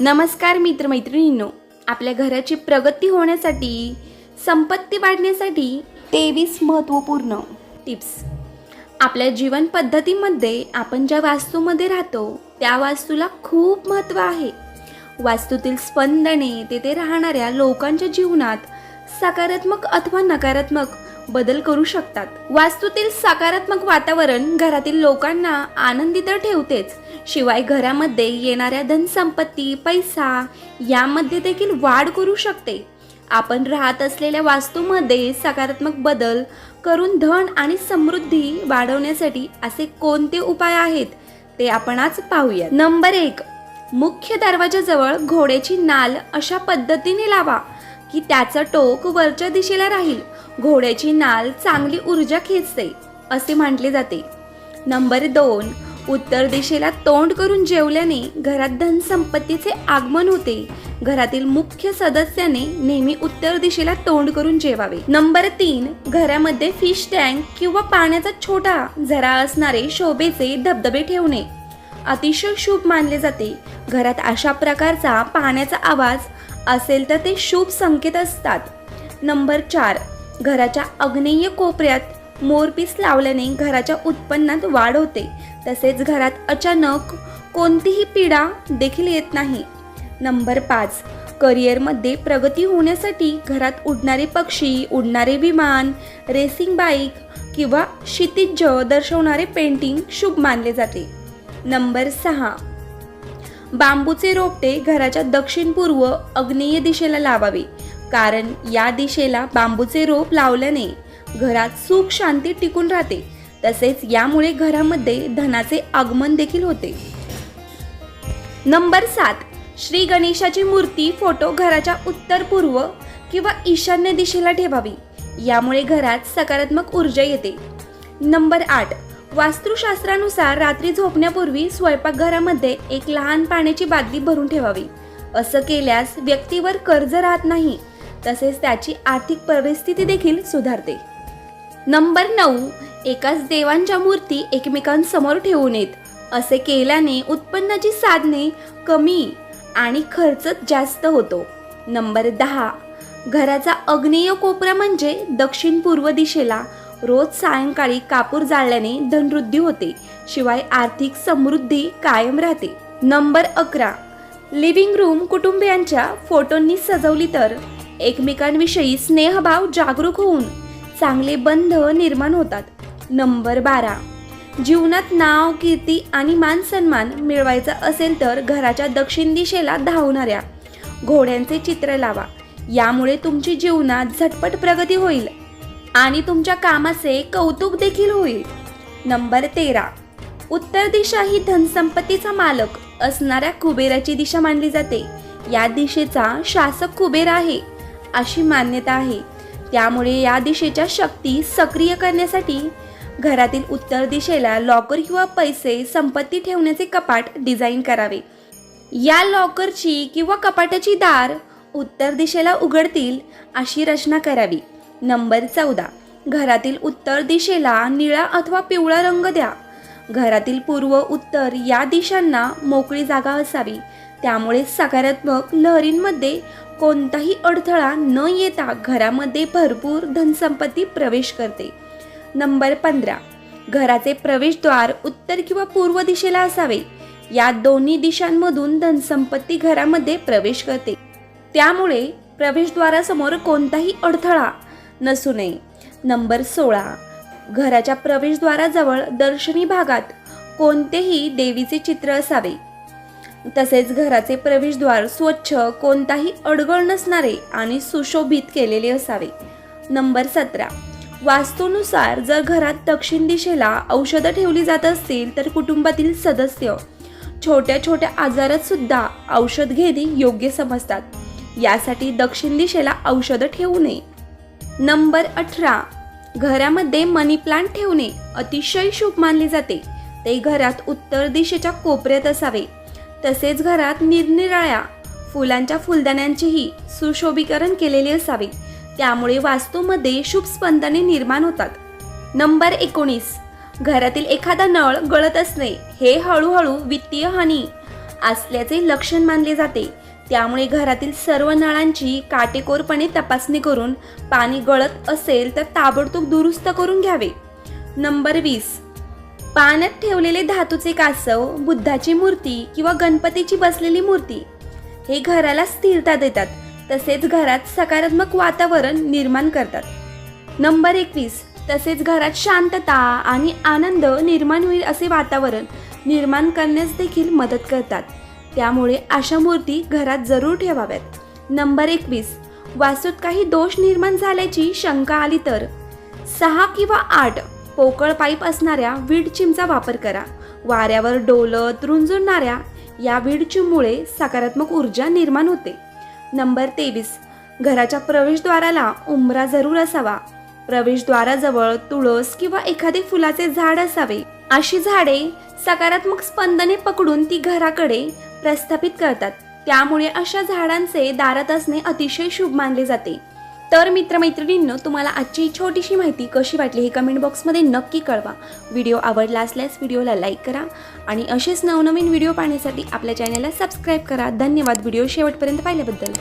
नमस्कार मित्रमैत्रिणींनो आपल्या घराची प्रगती होण्यासाठी संपत्ती वाढण्यासाठी तेवीस महत्त्वपूर्ण टिप्स. आपल्या जीवन पद्धतीमध्ये आपण ज्या वास्तूमध्ये राहतो त्या वास्तूला खूप महत्त्व आहे. वास्तूतील स्पंदने तेथे राहणाऱ्या लोकांच्या जीवनात सकारात्मक अथवा नकारात्मक बदल करू शकतात. वास्तूतील सकारात्मक वातावरण घरातील लोकांना आनंदी तर ठेवतेच शिवाय घरामध्ये येणाऱ्या धनसंपत्ती पैसा यामध्ये देखील वाढ करू शकते. आपण राहत असलेल्या वास्तूमध्ये सकारात्मक बदल करून धन आणि समृद्धी वाढवण्यासाठी असे कोणते उपाय आहेत ते आपण आज पाहूया नंबर एक मुख्य दरवाजाजवळ घोड्याची नाल अशा पद्धतीने लावा. की त्याचं टोक वरच्या दिशेला राहील. घोड्याची नाल चांगली ऊर्जा खेचते असे म्हटले जाते. नंबर दोन उत्तर दिशेला तोंड करून जेवल्याने घरात धनसंपत्तीचे आगमन होते. घरातील मुख्य सदस्याने नेहमी उत्तर दिशेला तोंड करून जेवावे. नंबर तीन घरामध्ये फिश टँक किंवा पाण्याचा छोटा झरा असणारे शोभेचे धबधबे ठेवणे. अतिशय शुभ मानले जाते. घरात अशा प्रकारचा पाण्याचा आवाज असेल तर ते शुभ संकेत असतात. नंबर चार घराच्या अग्नेय कोपऱ्यात मोरपीस लावल्याने घराच्या उत्पन्नात वाढ होते. तसेच घरात अचानक कोणतीही पीडा देखील येत नाही. नंबर पाच करिअरमध्ये प्रगती होण्यासाठी घरात उडणारे पक्षी उडणारे विमान रेसिंग बाईक किंवा क्षितिज दर्शवणारे पेंटिंग शुभ मानले जाते. नंबर सहा बांबूचे रोपटे घराच्या दक्षिण पूर्व अग्नेय दिशेला लावावे. कारण या दिशेला बांबूचे रोप लावल्याने घरात सुख शांती टिकून राहते. तसेच यामुळे घरामध्ये धनाचे आगमन देखील होते. नंबर सात. श्री गणेशाची मूर्ती फोटो घराच्या उत्तर पूर्व किंवा ईशान्य दिशेला ठेवावी. यामुळे घरात सकारात्मक ऊर्जा येते. नंबर आठ. वास्तुशास्त्रानुसार रात्री झोपण्यापूर्वी स्वयंपाकघरामध्ये एक लहान पाण्याची बादली भरून ठेवावी. असं केल्यास व्यक्तीवर कर्ज राहत नाही तसेच त्याची आर्थिक परिस्थिती देखील सुधारते. नंबर नऊ एकाच देवांच्या मूर्ती एकमेकांसमोर ठेवू नयेत असे केल्याने उत्पन्नाची साधने कमी आणि खर्च जास्त होतो. नंबर दहा घराचा अग्नेय कोपरा म्हणजे दक्षिण पूर्व दिशेला रोज सायंकाळी कापूर जाळल्याने धनवृद्धी होते. शिवाय आर्थिक समृद्धी कायम राहते. नंबर अकरा. लिव्हिंग रूम कुटुंबियांच्या फोटोंनी सजवली तर एकमेकांविषयी स्नेहभाव जागरूक होऊन चांगले बंध निर्माण होतात. नंबर बारा. जीवनात नाव कीर्ती आणि मान सन्मान मिळवायचा असेल तर घराच्या दक्षिण दिशेला धावणाऱ्या घोड्यांचे चित्र लावा. यामुळे तुमची जीवनात झटपट प्रगती होईल. आणि तुमच्या कामाचे कौतुक देखील होईल. नंबर तेरा. उत्तर दिशा ही धनसंपत्तीचा मालक असणाऱ्या कुबेराची दिशा मानली जाते. या दिशेचा शासक कुबेर आहे अशी मान्यता आहे. त्यामुळे या दिशेच्या शक्ती सक्रिय करण्यासाठी घरातील उत्तर दिशेला लॉकर किंवा पैसे संपत्ती ठेवण्याचे कपाट डिझाईन करावे. या लॉकरची किंवा कपाटाची दार उत्तर दिशेला उघडतील अशी रचना करावी. नंबर चौदा. घरातील उत्तर दिशेला निळा अथवा पिवळा रंग द्या. घरातील पूर्व उत्तर या दिशांना मोकळी जागा असावी. त्यामुळे सकारात्मक लहरींमध्ये कोणताही अडथळा न येता घरामध्ये भरपूर धनसंपत्ती प्रवेश करते. नंबर पंधरा. घराचे प्रवेशद्वार उत्तर किंवा पूर्व दिशेला असावे. या दोन्ही दिशांमधून धनसंपत्ती घरामध्ये प्रवेश करते. त्यामुळे प्रवेशद्वारासमोर कोणताही अडथळा नसू नये. नंबर सोळा. घराच्या प्रवेशद्वाराजवळ दर्शनी भागात कोणतेही देवीचे चित्र असावे. तसेच घराचे प्रवेशद्वार स्वच्छ कोणताही अडगळ नसणारे आणि सुशोभित केलेले असावे. नंबर सतरा. वास्तूनुसार जर घरात दक्षिण दिशेला औषधं ठेवली जात असतील तर कुटुंबातील सदस्य छोट्या छोट्या आजारात सुद्धा औषध घेणे योग्य समजतात. यासाठी दक्षिण दिशेला औषधं ठेवू नये. नंबर अठरा. घरामध्ये मनी प्लांट ठेवणे अतिशय शुभ मानले जाते. ते घरात उत्तर दिशेच्या कोपऱ्यात असावे. तसेच घरात निरनिराळ्या फुलांच्या फुलदाण्यांचेही सुशोभीकरण केलेले असावे. त्यामुळे वास्तूमध्ये शुभ स्पंदने निर्माण होतात. नंबर एकोणीस. घरातील एखादा नळ गळत असणे हे हळूहळू वित्तीय हानी असल्याचे लक्षण मानले जाते. त्यामुळे घरातील सर्व नळांची काटेकोरपणे तपासणी करून पाणी गळत असेल तर ताबडतोब दुरुस्त करून घ्यावे. नंबर वीस. पाण्यात ठेवलेले धातूचे कासव बुद्धाची मूर्ती किंवा गणपतीची बसलेली मूर्ती हे घराला स्थिरता देतात. तसेच घरात सकारात्मक वातावरण निर्माण करतात. नंबर एकवीस. तसेच घरात शांतता आणि आनंद निर्माण होईल असे वातावरण निर्माण करण्यास देखील मदत करतात. त्यामुळे अशा मूर्ती घरात जरूर ठेवाव्यात. नंबर एकवीस. वास्तूत काही दोष निर्माण झाल्याची शंका आली तर? सहा किंवा आठ. पोकळ पाईप असणाऱ्या वीड चिमचा वापर करा. वाऱ्यावर डोलत रुंजुरणाऱ्या या वीड चिममुळे सकारात्मक ऊर्जा निर्माण होते. नंबर तेवीस. घराच्या प्रवेशद्वाराला उंबरा जरूर असावा. प्रवेशद्वाराजवळ तुळस किंवा एखादे फुलाचे झाड असावे. अशी झाडे सकारात्मक स्पंदने पकडून ती घराकडे प्रस्थापित करतात. त्यामुळे अशा झाडांचे दारात असणे अतिशय शुभ मानले जाते. तर मित्रमैत्रिणींनो तुम्हाला आजची ही छोटीशी माहिती कशी वाटली हे कमेंट बॉक्समध्ये नक्की कळवा. व्हिडिओ आवडला असल्यास व्हिडिओला लाईक करा आणि असेच नवनवीन व्हिडिओ पाहण्यासाठी आपल्या चॅनलला सबस्क्राईब करा. धन्यवाद. व्हिडिओ शेवटपर्यंत पाहिल्याबद्दल.